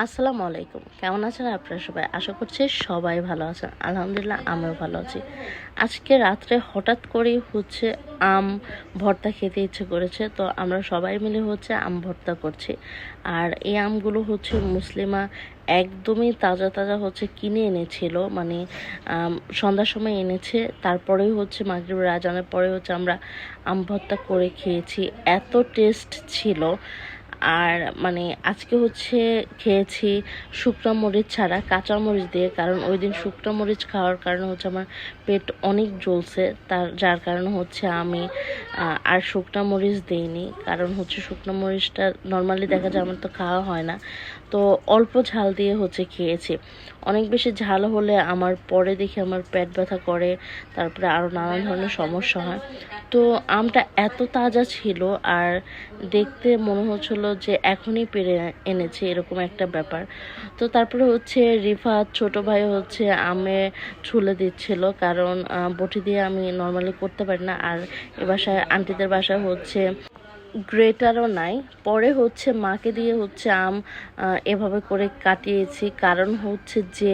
আসসালামু আলাইকুম। কেমন আছেন আপনারা সবাই? আশা করছি সবাই ভালো আছেন। আলহামদুলিল্লাহ, আমিও ভালো আছি। আজকে রাত্রে হঠাৎ করেই হচ্ছে আম ভর্তা খেতে ইচ্ছে করেছে। তো আমরা সবাই মিলে হচ্ছে আম ভর্তা করছি। আর এই আমগুলো হচ্ছে মুসলিমা একদমই তাজা তাজা হচ্ছে কিনে এনেছিল। মানে সন্ধ্যার সময় এনেছে। তারপরেই হচ্ছে মাগরিবের আজানের পরে হচ্ছে আমরা আম ভর্তা করে খেয়েছি। এত টেস্ট ছিল। আর মানে আজকে হচ্ছে খেয়েছি শুকনো মরিচ ছাড়া কাঁচা মরিচ দিয়ে, কারণ ওই দিন শুকনো মরিচ খাওয়ার কারণে হচ্ছে আমার পেট অনেক জ্বলছে। তার, যার কারণে হচ্ছে আমি আর শুকনো মরিচ দিইনি। কারণ হচ্ছে শুকনো মরিচটা নর্মালি দেখা যায় আমার তো খাওয়া হয় না। তো অল্প ঝাল দিয়ে হচ্ছে খেয়েছি। অনেক বেশি ঝাল হলে আমার পরে দেখি আমার পেট ব্যথা করে, তারপরে আরও নানান ধরনের সমস্যা হয়। তো আমটা এত তাজা ছিল আর দেখতে মনে হচ্ছিল যে এখনই পেরে এনেছে এরকম একটা ব্যাপার। তো তারপরে হচ্ছে রিফা ছোট ভাই হচ্ছে আমে ছুলে দিচ্ছিল কারণ বটি দিয়ে আমি নর্মালি করতে পারি না। আর এ বাসায়, আন্টিদের বাসায় হচ্ছে গ্রেটারও নাই। পরে হচ্ছে মাকে দিয়ে হচ্ছে আম এভাবে করে কাটিয়েছি। কারণ হচ্ছে যে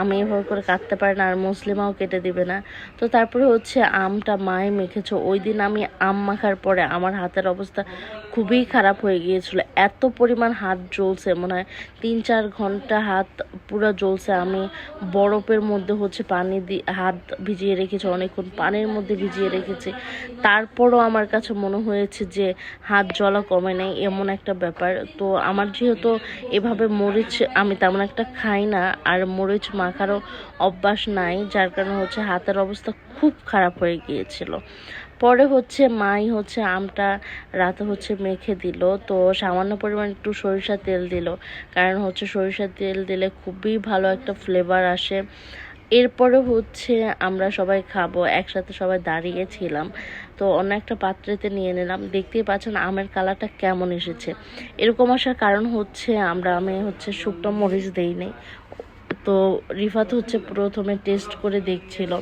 আমি এভাবে করে কাটতে পারি না, আর মুসলিমাও কেটে দিবে না। তো তারপরে হচ্ছে আমটা মায়ে মেখেছে। ওই দিন আমি আম মাখার পরে আমার হাতের অবস্থা খুবই খারাপ হয়ে গিয়েছিল। এত পরিমাণ হাত জ্বলছে, মনে হয় তিন চার ঘণ্টা হাত পুরো জ্বলছে। আমি বরফের মধ্যে হচ্ছে পানি দিয়ে হাত ভিজিয়ে রেখেছি, অনেকক্ষণ পানির মধ্যে ভিজিয়ে রেখেছি। তারপরও আমার কাছে মনে হয়েছে যে হাত জ্বলা কমে নেই, এমন একটা ব্যাপার। তো আমার যেহেতু এভাবে মরিচ আমি তেমন একটা খাই না, আর মরিচ মাখারও অভ্যাস নাই, যার কারণে হচ্ছে হাতের অবস্থা খুব খারাপ হয়ে গিয়েছিল। পরে হচ্ছে মাই হচ্ছে আমটা রাতে হচ্ছে মেখে দিল, তো সামান্য পরিমাণ একটু সরিষার তেল দিল। কারণ হচ্ছে সরিষার তেল দিলে খুবই ভালো একটা ফ্লেভার আসে। এরপরে হচ্ছে আমরা সবাই খাব, একসাথে সবাই দাঁড়িয়েছিলাম। তো অন্য একটা পাত্রেতে নিয়ে নিলাম। দেখতেই পাচ্ছেন আমের কালারটা কেমন এসেছে। এরকম আসার কারণ হচ্ছে আমরা আমি হচ্ছে শুকনো মরিচ দেই তো রিফাত হচ্ছে প্রথমে টেস্ট করে দেখছিল।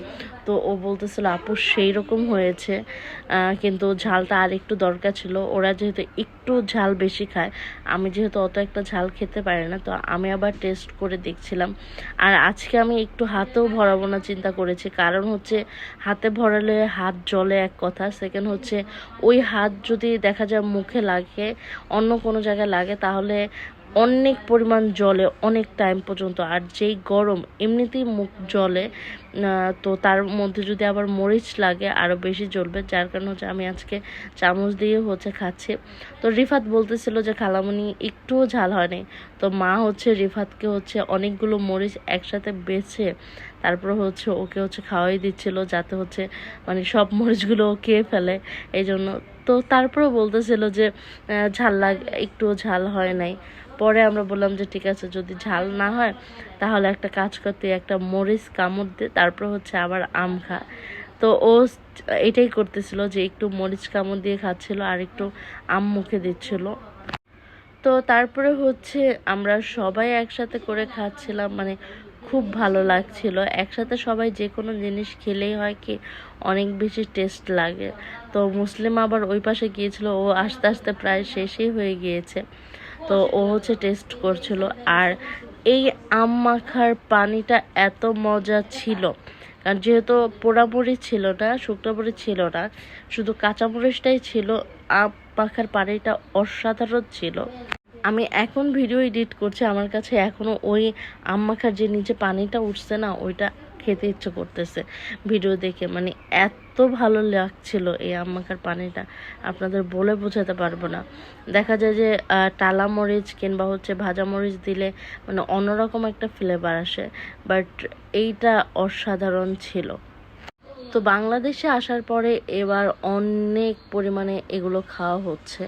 তো ও বলতেছিল, আপু সেই রকম হয়েছে কিন্তু ঝালটা আর একটু দরকার ছিল। ওরা যেহেতু একটু ঝাল বেশি খায়, আমি যেহেতু অত একটা ঝাল খেতে পারি না, তো আমি আবার টেস্ট করে দেখছিলাম। আর আজকে আমি একটু হাতেও ভরাবো না চিন্তা করেছি। কারণ হচ্ছে, হাতে ভরালে হাত জলে এক কথা। সেকেন্ড হচ্ছে, ওই হাত যদি দেখা যায় মুখে লাগে, অন্য কোনো জায়গায় লাগে, তাহলে অনেক পরিমাণ জলে অনেক টাইম পর্যন্ত। আর যেই গরম, এমনিতেই মুখ জলে তো তার মধ্যে যদি আবার মরিচ লাগে আরও বেশি জ্বলবে। যার কারণে হচ্ছে আমি আজকে চামচ দিয়ে হচ্ছে খাচ্ছি। তো রিফাত বলতেছিল যে, খালামুনি, একটুও ঝাল হয়নি। তো মা হচ্ছে রিফাতকে হচ্ছে অনেকগুলো মরিচ একসাথে বেছে তারপরে হচ্ছে ওকে হচ্ছে খাওয়াই দিচ্ছিল যাতে হচ্ছে মানে সব মরিচগুলো ও খেয়ে ফেলে এই জন্য তো তারপরেও বলতেছিল যে ঝাল লাগ, একটুও ঝাল হয় নাই। পরে আমরা বললাম যে, ঠিক আছে, যদি ঝাল না হয়, তাহলে একটা কাজ করতে একটা মরিচ কামড় দে, তারপর হচ্ছে আবার আম খা। তো ও এটাই করতেছিল যে, একটু মরিচ কামড় দিয়ে খাচ্ছিল আর একটু আম মুখে দিচ্ছিল। তো তারপরে হচ্ছে আমরা সবাই একসাথে করে খাচ্ছিলাম মানে খুব ভালো লাগছিল। একসাথে সবাই যে কোনো জিনিস খেলেই হয় কি অনেক বেশি টেস্ট লাগে। তো মুসলিম আবার ওই পাশে গিয়েছিল, ও আস্তে আস্তে প্রায় শেষই হয়ে গিয়েছে। তো ও হচ্ছে টেস্ট করছিল। আর এই আম মাখার পানিটা এত মজা ছিল। কারণ যেহেতু পোড়ামরিচ ছিল না শুকনো ছিল না, শুধু কাঁচামরিচটাই ছিল, আম মাখার পানিটা অসাধারণ ছিল। আমি এখন ভিডিও এডিট করছি, আমার কাছে এখনও ওই আম মাখার যে নিচে পানিটা উঠছে না, ওইটা খেতে ইচ্ছে করতেছে ভিডিও দেখে। মানে এত ভালো লাগছিল এই আম মাখার পানিটা, আপনাদের বলে বোঝাতে পারব না। দেখা যায় যে টালা মরিচ কিংবা হচ্ছে ভাজা মরিচ দিলে মানে অন্যরকম একটা ফ্লেভার আসে বাট এইটা অসাধারণ ছিল। তো বাংলাদেশে আসার পরে এবার অনেক পরিমাণে এগুলো খাওয়া হচ্ছে।